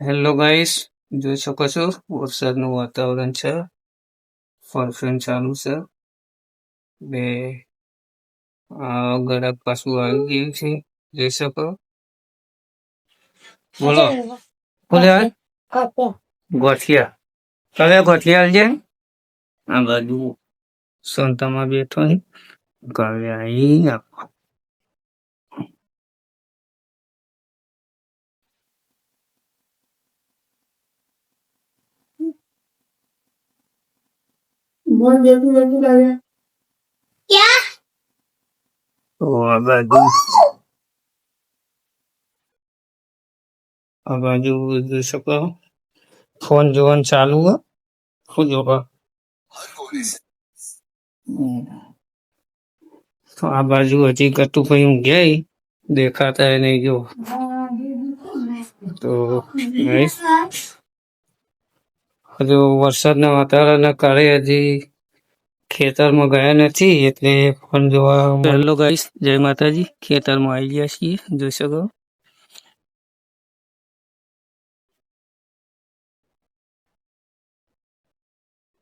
Hello guys જોઈ શકો છો વરસાદનું વાતાવરણ છે. ફરફેન ચાલુ છે. બે આ ગળાક પાછું આવી ગયું છે. જોઈ શકો? બોલો. બોલે ગોઠિયા. કયા ગોઠિયા છે આ બાજુ સંતામાં બેઠો છે. કાવ્ય અહીં આપો તો આ બાજુ આ બાજુ જોઈ શકો ફોન જોવાનું ચાલુ હે. શું જોવા. તો આ બાજુ હજી કરતું કઈ હું ગઈ દેખાતા નહીં જો. તો હજુ વરસાદના વાતાવરણના કારણે હજી ખેતરમાં ગયા નથી, એટલે ફોન જોવા હેલો ગાઈસ જય માતાજી. ખેતરમાં આવી ગયા છીએ, જોઈ શકો.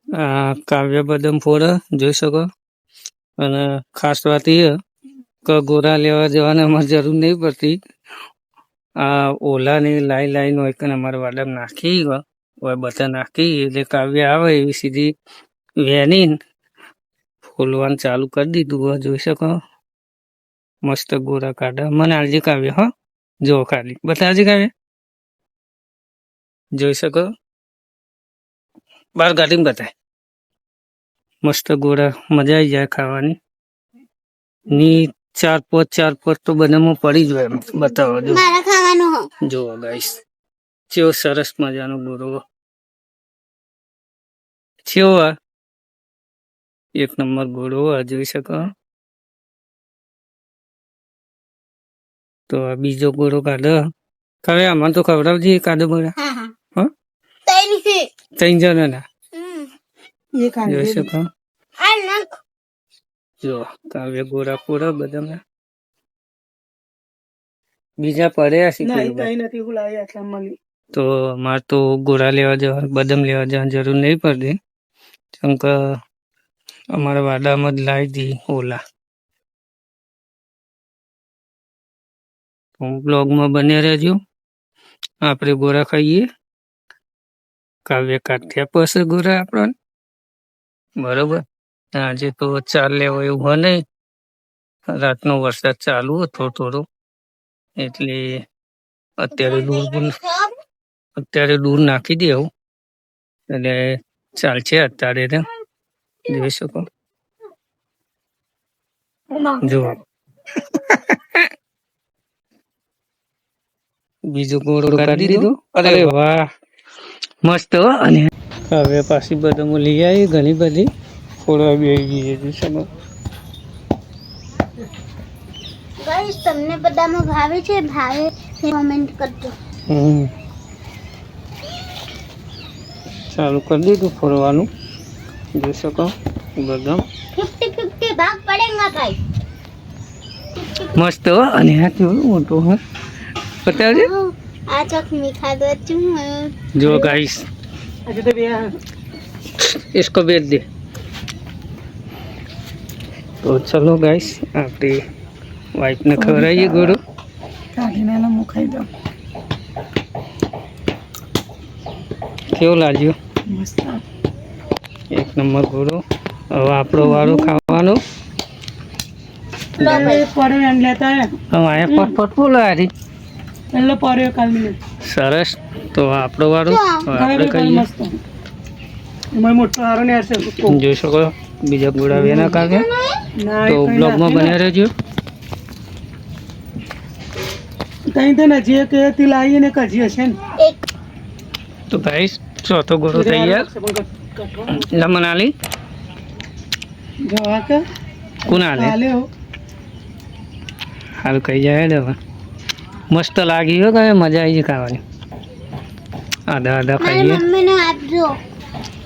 આ કાવ્ય બદમ ફોડા જોઈ શકો. અને ખાસ વાત એ કે ગોરા લેવા જવાની અમારે જરૂર નહીં પડતી. આ ઓલાની લાઈ લાઈન હોય કે અમારે વાડમ નાખી હોય બધા નાખી એટલે કાવ્ય આવે એવી સીધી વેની ફૂલવાનું ચાલુ કરી દીધું. હોય જોઈ શકો. મસ્ત ગોરા કાઢા મને આજે કાવ્ય હો જો ખાલી. બતાવજે કાવ્ય? જોઈ શકો? બાર ગાડીમાં બતાય મસ્ત ગોળા મજા આવી જાય ખાવાની. ની ચાર પાંચ ચાર પાંચ તો બધામાં પડી જાય એમ. બતાવો જો. મારા ખાવાનું હો કેવો સરસ મજાનો ગોરો જેવો આ. એક નંબર ગોળો આ જોઈ શકો તો આ બીજો ગોળો કાઢો. હવે આમાં તો ખવડાવજે કાઢો હા હા. હા? છે. ત્રણ જણાના. ના જોઈ શકો જો કાવ્ય ગોરા પૂરા બધામાં. બીજા પડ્યા છે કોઈ બાજુ. તો મારે તો ગોળા લેવા જવા, બદામ લેવા જવાની જરૂર નહીં પડતી. કેમ કે અમારા વાડામાં જ લાવી દી ઓલા. બ્લોગમાં બને રહેજો. આપણે ગોરા ખાઈએ. કાવ્ય કાઠિયા પાસે ગોરા આપણને બરોબર? આજે તો ચાલ લેવો એવું હોય નહીં. રાતનો વરસાદ ચાલુ હતો થોડો. એટલે અત્યારે દૂર પણ અત્યારે દૂર નાખી દે એવું એટલે ચાલશે અત્યારે તો જોઈ શકો. જો. બીજું ગોળો કાઢી દીધો? અરે વાહ. મસ્ત અને હવે પાછી બદામો લઈ આવી ઘણી બધી. ફોડવા બી આવી ગઈ છે ગાઈસ તમને બધામાં ભાવે છે? ભાવે કોમેન્ટ કરજો. હમ. ચાલુ કરી દીધું ફોડવાનું જોઈ શકો બદામ ફિફ્ટી ફિફ્ટી ભાગ પડેગા ભાઈ મસ્ત હો અને આ કેવું મોટું હા બતાવજે આ ચકમી ખાધો છું જો गाइस इसको बेच दे તો ચલો ગાઈસ આપણે વાઈફને ખવડાવીએ ગોળો કેવો લાગ્યો એક નંબર ઘોડો હવે આપણો વાળો ખાવાનો. સરસ. તો આપણો કહીએ. જોઈ શકો બીજા ઘોડા વેના કાગે તો બ્લોગમાં બન્યા રહેજો. જે કે તે લાવીને કજી હશે ને. તો ગાઈસ ચોથો ગોળો તૈયાર. લમન આલી. જવા કે કોણ આલે હાલે હો હાલ કઈ જાય હવે. મસ્ત લાગી હો કે મજા આવી ખાવાની. આધા આધા ખાઈએ.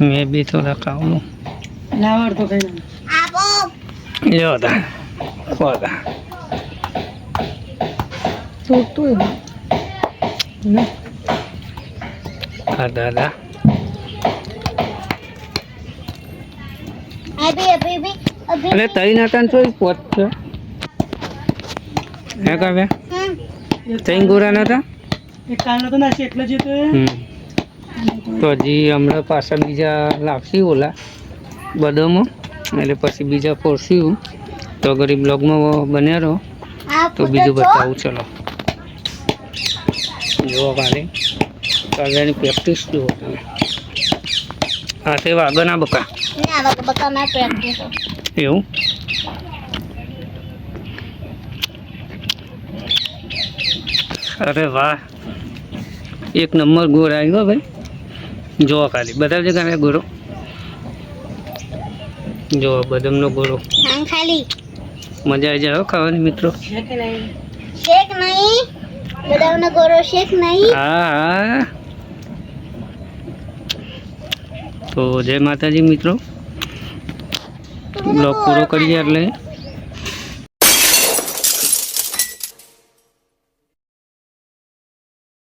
મેં બી થોડા ખાવું લ્યો તો ખોદા તો તો લ્યો તા ખોદા ચોટતું अभी अभी अभी अभी અને તઈ નાતા ને ચોઈ પોત છે હે કાવ્યા हम्म, તઈ ગોરા નતા એક કાલનો તો નાસી એટલે જ તો હમ. તો હજી હમણાં પાછા બીજા લાવશી ઓલા બદામો એટલે પછી બીજા પોરસ્યું તો ગરીબ બ્લોગમાં બન્યા રહો आप તો બીજું બતાવું ચલો જુઓ કાલે કાવ્યાની પ્રેક્ટિસ જુઓ તમે હાથે વાગો ના બકા तो अरे वाह। एक नंबर गोर आएगा भाई। जो खाली। बदल जगह मैं गोरो जो बदम नो गोरो हाँ, मज़ा आई जाओ खावा मित्रों। शेख नहीं। शेख नहीं। बदम नो गोरो शेख नहीं। हाँ।, हाँ। તો જય માતાજી મિત્રો. બ્લોગ પૂરો કરીએ એટલે